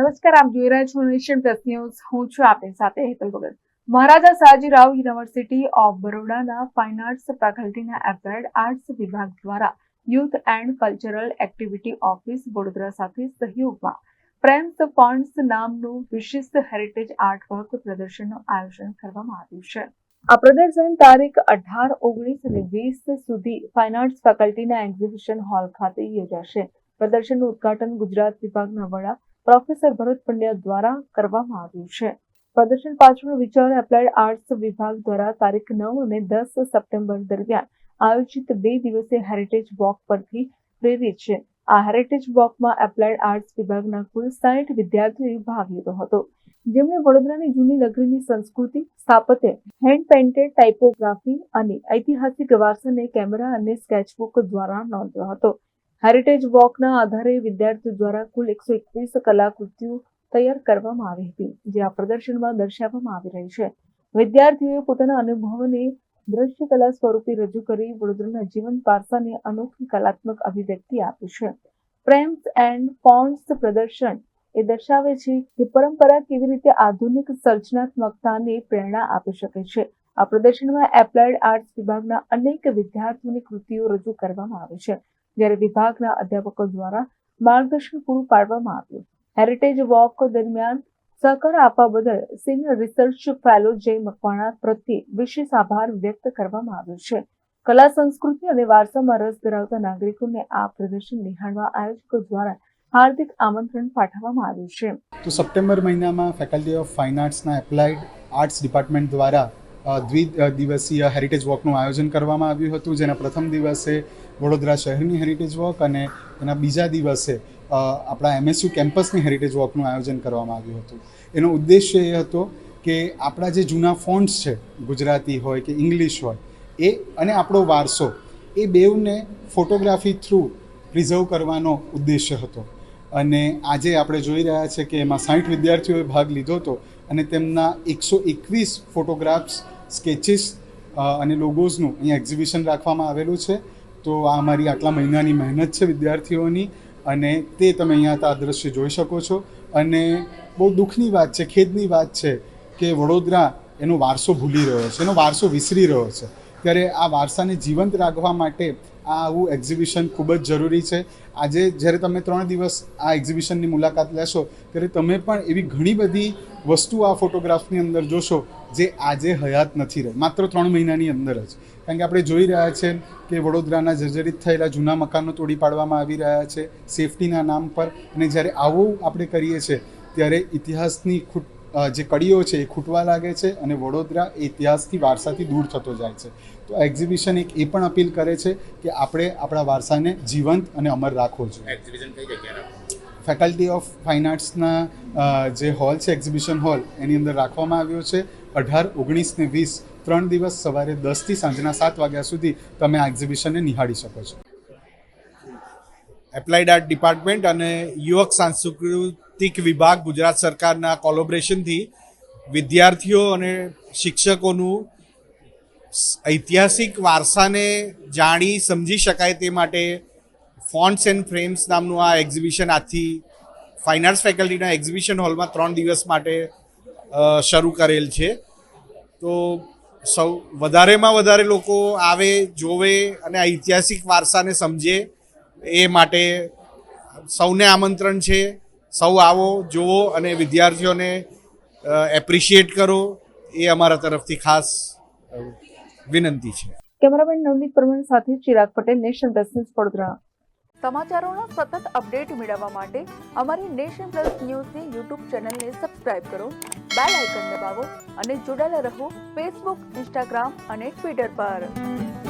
નમસ્કાર, આપ જોઈ રહ્યા છો નેશન પ્લસ ન્યૂઝ. હું છું આપની સાથે હેતલ ભગત. મહારાજા સાજીરાવ યુનિવર્સિટી ઓફ બરોડાના ફાઇન આર્ટ્સ ફેકલ્ટીના એપ્લાઇડ આર્ટ્સ વિભાગ દ્વારા youth and cultural activity office Vadodara સાથે સહયોગમાં પ્રેમ્સ ફંડ્સ નામનું વિશિષ્ટ હેરિટેજ આર્ટ વર્ક પ્રદર્શનનું આયોજન કરવામાં આવ્યું છે. આ પ્રદર્શન તારીખ અઢાર, ઓગણીસ અને વીસ સુધી ફાઇન આર્ટ્સ ફેકલ્ટીના એક્ઝિબિશન હોલ ખાતે યોજાશે. પ્રદર્શનનું ઉદ્ઘાટન ગુજરાત વિભાગના વડા પ્રોફેસર ભરત પંડ્યા દ્વારા કરવામાં આવ્યું છે. પ્રદર્શન પાછળનો વિચાર એપ્લાઇડ આર્ટ્સ વિભાગ દ્વારા તારીખ નવ અને દસ સપ્ટેમ્બર દરમિયાન આયોજિત બે દિવસીય હેરિટેજ વોક પરથી પ્રેરિત છે. આ હેરિટેજ વોકમાં એપ્લાઇડ આર્ટ્સ વિભાગના કુલ સાઠ વિદ્યાર્થીઓએ ભાગ લીધો હતો. જેમણે વડોદરાની જૂની નગરીની સંસ્કૃતિ, સ્થાપત્ય હેન્ડ પેઇન્ટેડ ટાઇપોગ્રાફી અને ઐતિહાસિક વારસાને કેમેરા અને સ્કેચબુક દ્વારા નોંધ્યો હતો. હેરિટેજ વોકના આધારે વિદ્યાર્થીઓ દ્વારા કુલ એકસો એકવીસ કલાકૃતિઓ તૈયાર કરવામાં આવી હતી, જે આ પ્રદર્શનમાં દર્શાવવામાં આવી રહી છે. વિદ્યાર્થીઓએ પોતાના અનુભવોને દ્રશ્ય કલા સ્વરૂપે રજૂ કરી વડોદરાના જીવન પારસાને અનોખી કલાત્મક અભિવ્યક્તિ આપી છે. પ્રેમ્સ એન્ડ ફોન્ટ્સ પ્રદર્શન એ દર્શાવે છે કે પરંપરા કેવી રીતે આધુનિક સર્જનાત્મકતાને પ્રેરણા આપી શકે છે. આ પ્રદર્શનમાં એપ્લાઇડ આર્ટ્સ વિભાગના અનેક વિદ્યાર્થીઓની કૃતિઓ રજૂ કરવામાં આવી છે. જ્યારે વિભાગના અધ્યાપકો દ્વારા માર્ગદર્શન પૂરું પાડવામાં આવ્યું. હેરિટેજ વોક દરમિયાન સહકાર આપવા બદલ સિનિયર રિસર્ચ ફેલો જય મકવાણા પ્રત્યે વિશેષ આભાર વ્યક્ત કરવામાં આવ્યો છે. કલા, સંસ્કૃતિ અને વારસામાં રસ ધરાવતા નાગરિકોને આ પ્રદર્શન નિહાળવા આયોજકો દ્વારા હાર્દિક આમંત્રણ પાઠવવામાં આવ્યું છે. તો સપ્ટેમ્બર મહિનામાં ફેકલ્ટી ઓફ ફાઇન આર્ટ્સના એપ્લાઇડ આર્ટ્સ ડિપાર્ટમેન્ટ દ્વારા દ્વિ દિવસીય હેરિટેજ વોકનું આયોજન કરવામાં આવ્યું હતું. જેના પ્રથમ દિવસે વડોદરા શહેરની હેરિટેજ વોક અને એના બીજા દિવસે આપણા એમએસયુ કેમ્પસની હેરિટેજ વોકનું આયોજન કરવામાં આવ્યું હતું. એનો ઉદ્દેશ્ય એ હતો કે આપણા જે જૂના ફોન્ટ્સ છે, ગુજરાતી હોય કે ઇંગ્લિશ હોય, એ અને આપણો વારસો, એ બેઉને ફોટોગ્રાફી થ્રુ પ્રિઝર્વ કરવાનો ઉદ્દેશ્ય હતો. અને આજે આપણે જોઈ રહ્યા છે કે એમાં સાઠ વિદ્યાર્થીઓએ ભાગ લીધો હતો. અને તેમના એકસો એકવીસ ફોટોગ્રાફ્સ, સ્કેચીસ અને લોગોઝનું અહીંયા એક્ઝિબિશન રાખવામાં આવેલું છે. તો આ અમારી આટલા મહિનાની મહેનત છે વિદ્યાર્થીઓની અને તે તમે અહીંયા આ દ્રશ્ય જોઈ શકો છો. અને બહુ દુઃખની વાત છે, ખેદની વાત છે કે વડોદરા એનો વારસો ભૂલી રહ્યો છે, એનો વારસો વિસરી રહ્યો છે. ત્યારે આ વારસાને જીવંત રાખવા માટે આ આવું એક્ઝિબિશન ખૂબ જ જરૂરી છે. આજે જ્યારે તમે ત્રણ દિવસ આ એક્ઝિબિશનની મુલાકાત લેશો ત્યારે તમે પણ એવી ઘણી બધી વસ્તુ આ ફોટોગ્રાફની અંદર જોશો જે આજે હયાત નથી રહી. માત્ર ત્રણ મહિનાની અંદર જ. કારણ કે આપણે જોઈ રહ્યા છે કે વડોદરાના જર્જરિત થયેલા જૂના મકાનો તોડી પાડવામાં આવી રહ્યા છે સેફટીના નામ પર. અને જ્યારે આવું આપણે કરીએ છીએ ત્યારે ઇતિહાસની અ, જે કડીઓ છે એ ખૂટવા લાગે છે અને વડોદરા ઇતિહાસથી વારસાથી દૂર થતો જાય છે. તો આ એક્ઝિબિશન એક એ પણ અપીલ કરે છે કે આપણે આપણા વારસાને જીવંત અને અમર રાખવો જોઈએ. એક્ઝિબિશન કઈ જગ્યાએ ફેકલ્ટી ઓફ ફાઇન આર્ટ્સના જે હોલ છે એક્ઝિબિશન હોલ એની અંદર રાખવામાં આવ્યો છે. અઢાર ઓગણીસ ને વીસ ત્રણ દિવસ સવારે દસથી સાંજના સાત વાગ્યા સુધી તમે આ એક્ઝિબિશનને નિહાળી શકો છો. એપ્લાઇડ આર્ટ ડિપાર્ટમેન્ટ અને યુવક સાંસ્કૃતિક વિભાગ ગુજરાત સરકારના કોલોબરેશનથી વિદ્યાર્થીઓ અને શિક્ષકોનું ઐતિહાસિક વારસાને જાણી સમજી શકાય તે માટે ફોન્ટ્સ એન્ડ ફ્રેમ્સ નામનું આ એક્ઝિબિશન આજથી ફાઇન આર્ટ્સ ફેકલ્ટીના એક્ઝિબિશન હોલમાં ત્રણ દિવસ માટે શરૂ કરેલ છે. તો સૌ, વધારેમાં વધારે લોકો આવે, જોવે અને ઐતિહાસિક વારસાને સમજે એ માટે સૌને આમંત્રણ છે. સૌ આવો જુઓ અને વિદ્યાર્થીઓને એપ્રિશિએટ કરો. એ અમારા તરફથી ખાસ વિનંતી છે. કેમેરામેન નવનીત પરમાર સાથે ચિરાગ પટેલ નેશન ન્યૂઝ વડોદરા. સમાચારોનો સતત અપડેટ મેળવવા માટે અમારી નેશન પ્લસ ન્યૂઝની યુટ્યુબ ચેનલને સબસ્ક્રાઇબ કરો બેલ આઇકન દબાવો અને જોડાયેલા રહો ફેસબુક ઇન્સ્ટાગ્રામ અને ટ્વિટર પર.